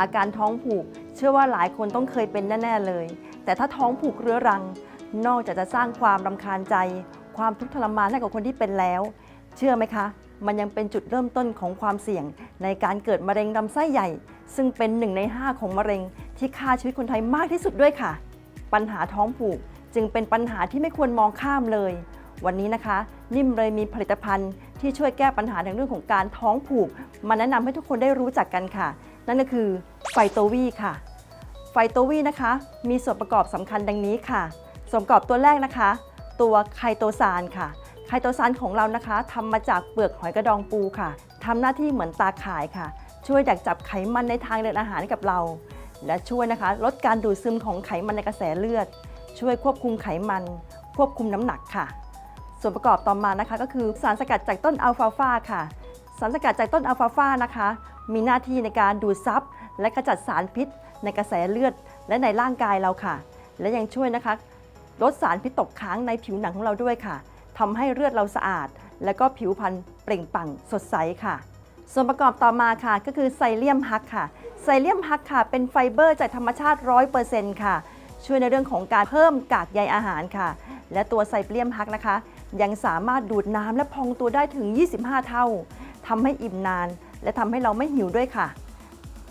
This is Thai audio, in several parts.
อาการท้องผูก เชื่อว่าหลายคนต้องเคยเป็นแน่ ๆเลย แต่ถ้าท้องผูกเรื้อรัง นอกจากจะสร้างความรำคาญใจ ความทุกข์ทรมานให้กับคนที่เป็นแล้ว เชื่อไหมคะ มันยังเป็นจุดเริ่มต้นของความเสี่ยง ในการเกิดมะเร็งลำไส้ใหญ่ ซึ่งเป็นหนึ่งใน 5 ของมะเร็ง ที่ฆ่าชีวิตคนไทยมากที่สุดด้วยค่ะ ปัญหาท้องผูกจึงเป็นปัญหาที่ไม่ควรมองข้ามเลย วันนี้นะคะ นิ่มเลยมีผลิตภัณฑ์ที่ช่วยแก้ปัญหาในเรื่องของการท้องผูก มาแนะนำให้ทุกคนได้รู้จักกันค่ะ นั่นก็คือไฟโตวีค่ะ ไฟโตวีนะคะ มีส่วนประกอบสำคัญดังนี้ค่ะ ส่วนประกอบตัวแรกนะคะ ตัวไคโตซานค่ะ ไคโตซานของเรานะคะทำมาจากเปลือกหอยกระดองปูค่ะทำหน้าที่เหมือนตาข่ายค่ะ ช่วยดักจับไขมันในทางเดินอาหารกับเรา และช่วยนะคะลดการดูดซึมของไขมันในกระแสเลือด ช่วยควบคุมไขมัน ควบคุมน้ำหนักค่ะ ส่วนประกอบต่อมานะคะก็คือสารสกัดจากต้นอัลฟาฟาค่ะ สารสกัดจากต้นอัลฟาฟานะคะ มีหน้าที่ในการดูดซับและกระจัดสารพิษ ในกระแสเลือดและในร่างกายเราค่ะ และยังช่วยนะคะ ลดสารพิษตกค้างในผิวหนังของเราด้วยค่ะทำให้เลือดเราสะอาด และก็ผิวพรรณเปล่งปลั่งสดใสค่ะ ส่วนประกอบต่อมาค่ะ ก็คือไซเลียมฮักค่ะไซเลียมฮักค่ะ เป็นไฟเบอร์จากธรรมชาติ100%ค่ะ ช่วยในเรื่องของการเพิ่มกากใยอาหารค่ะ และตัวไซเลียมฮักนะคะ ยังสามารถดูดน้ำและพองตัวได้ถึง 25 เท่าทำให้อิ่มนาน และทำให้เราไม่หิวด้วยค่ะ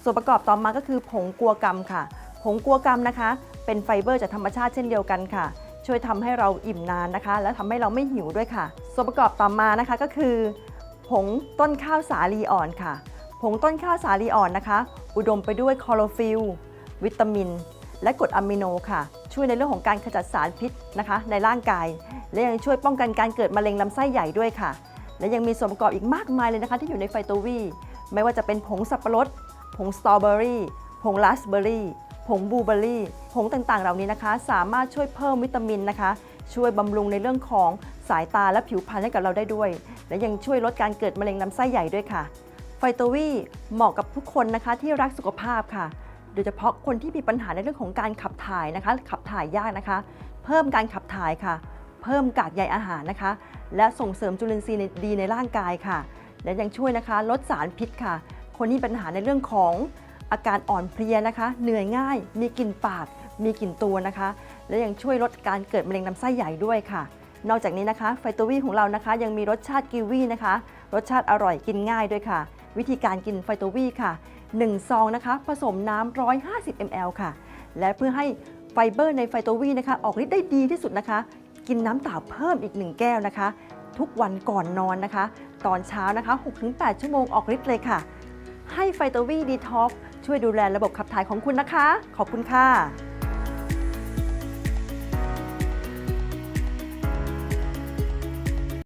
ส่วนประกอบต่อมาก็คือผงกัวกรรมค่ะ ผงกัวกรรมนะคะ เป็นไฟเบอร์จากธรรมชาติเช่นเดียวกันค่ะ ช่วยทำให้เราอิ่มนานนะคะ และทำให้เราไม่หิวด้วยค่ะ ส่วนประกอบต่อมานะคะก็คือ ผงต้นข้าวสาลีอ่อนค่ะ ผงต้นข้าวสาลีอ่อนนะคะ อุดมไปด้วยคลอโรฟิลวิตามิน และกรดอะมิโนค่ะ ช่วยในเรื่องของการขจัดสารพิษนะคะ ในร่างกาย และยังช่วยป้องกันการเกิดมะเร็งลำไส้ใหญ่ด้วยค่ะและยังมีส่วนประกอบอีกมากมายเลยนะคะ ที่อยู่ในไฟโตวี ไม่ว่าจะเป็นผงสับปะรด ผงสตรอเบอรี่ ผงราสเบอรี่ ผงบลูเบอรี่ ผงต่างๆ เหล่านี้นะคะ สามารถช่วยเพิ่มวิตามินนะคะ ช่วยบำรุงในเรื่องของสายตาและผิวพรรณให้กับเราได้ด้วย และยังช่วยลดการเกิดมะเร็งลำไส้ใหญ่ด้วยค่ะ ไฟโตวีเหมาะกับทุกคนนะคะที่รักสุขภาพค่ะโดยเฉพาะคนที่มีปัญหาในเรื่องของการขับถ่ายนะคะ ขับถ่ายยากนะคะ เพิ่มการขับถ่ายค่ะ เพิ่มกากใยอาหารนะคะ และส่งเสริมจุลินทรีย์ดีในร่างกายค่ะ และยังช่วยนะคะลดสารพิษค่ะ คนที่ปัญหาในเรื่องของอาการอ่อนเพลียนะคะ เหนื่อยง่าย มีกลิ่นปาก มีกลิ่นตัวนะคะ และยังช่วยลดการเกิดมะเร็งลำไส้ใหญ่ด้วยค่ะ นอกจากนี้นะคะ ไฟโตวีของเรานะคะ ยังมีรสชาติกีวีนะคะ รสชาติอร่อยกินง่ายด้วยค่ะ วิธีการกินไฟโตวีค่ะ1ซองนะคะ ผสมน้ำ150 ml ค่ะ และเพื่อให้ไฟเบอร์ในไฟโตวีนะคะ ออกฤทธิ์ได้ดีที่สุดนะคะ กินน้ำเปล่าเพิ่มอีก 1 แก้วนะคะ ทุกวันก่อนนอนนะคะ ตอนเช้านะคะ 6-8 ชั่วโมงออกฤทธิ์เลยค่ะ ให้ไฟตวีดีท็อกช่วยดูแลระบบขับถ่ายของคุณนะคะ ขอบคุณค่ะ